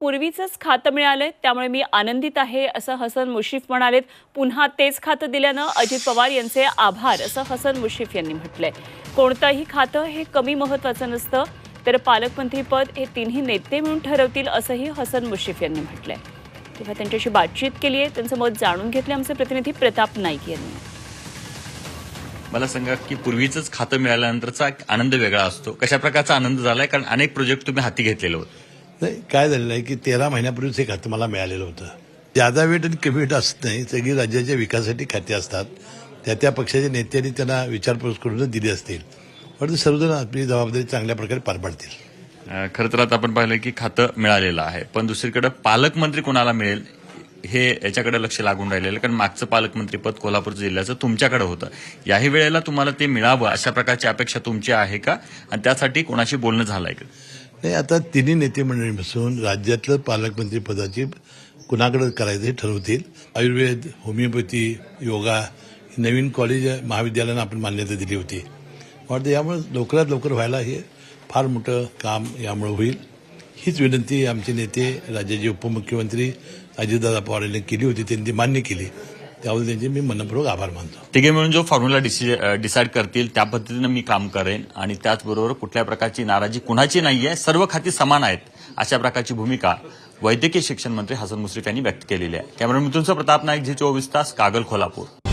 पूर्वीचंच खातं मिळालंय त्यामुळे मी आनंदित आहे असं हसन मुशीफ म्हणालेत. पुन्हा तेच खातं दिल्यानं अजित पवार यांचे आभार असं हसन मुशीफ यांनी म्हटलंय. कोणतंही खातं हे कमी महत्वाचं नसतं तर पालकमंत्रीपद हे तिन्ही नेते मिळून ठरवतील असंही हसन मुशीफ यांनी म्हटलंय. तेव्हा त्यांच्याशी बातचीत केली आहे त्यांचं मत जाणून घेतले आमचे प्रतिनिधी प्रताप नाईक यांनी. मला सांगा की पूर्वीचंच खातं मिळाल्यानंतरचा एक आनंद वेगळा असतो. कशा प्रकारचा आनंद झालाय? कारण अनेक प्रोजेक्ट तुम्ही हाती घेतलेले होते. नाही काय झालेलं आहे की तेरा महिन्यापूर्वीच हे खातं मला मिळालेलं होतं. जादा वेट आणि कमी वेट असत नाही सगळी राज्याच्या विकासासाठी खाती असतात. त्या त्या पक्षाच्या नेत्यांनी त्यांना विचारपूस करून दिली असतील पण सर्वजण आपली जबाबदारी चांगल्या प्रकारे पार पाडतील. खरं तर आता आपण पाहिलं की खातं मिळालेलं आहे पण दुसरीकडे पालकमंत्री कोणाला मिळेल हे याच्याकडे लक्ष लागून राहिलेलं आहे. कारण मागचं पालकमंत्रीपद कोल्हापूर जिल्ह्याचं तुमच्याकडे होतं. याही वेळेला तुम्हाला ते मिळावं अशा प्रकारची अपेक्षा तुमची आहे का? आणि त्यासाठी कोणाशी बोलणं झालंय का? नाही आता तिन्ही नेते मंडळी बसून राज्यातलं पालकमंत्री पदाची कुणाकडे करायचं हे ठरवतील. आयुर्वेद होमिओपॅथी योगा नवीन कॉलेज महाविद्यालयानं आपण मान्यता दिली होती. वाटतं यामुळे लवकरात लवकर व्हायला हे फार मोठं काम यामुळे होईल. हीच विनंती आमचे नेते राज्याचे उपमुख्यमंत्री अजितदादा पवार यांनी केली होती त्यांनी मान्य केली. त्यावर त्यांचे मी मनपूर्वक आभार मानतो. तिघे मिळून जो फॉर्म्युला डिसाईड करतील त्या पद्धतीनं मी काम करेन आणि त्याचबरोबर कुठल्या प्रकारची नाराजी कुणाची नाहीये सर्व खाती समान आहेत अशा प्रकारची भूमिका वैद्यकीय शिक्षण मंत्री हसन मुश्रीफ यांनी व्यक्त केलेली आहे. कॅमेरा मिथूनचं प्रताप नाईक झी चोवीस तास कागल कोल्हापूर.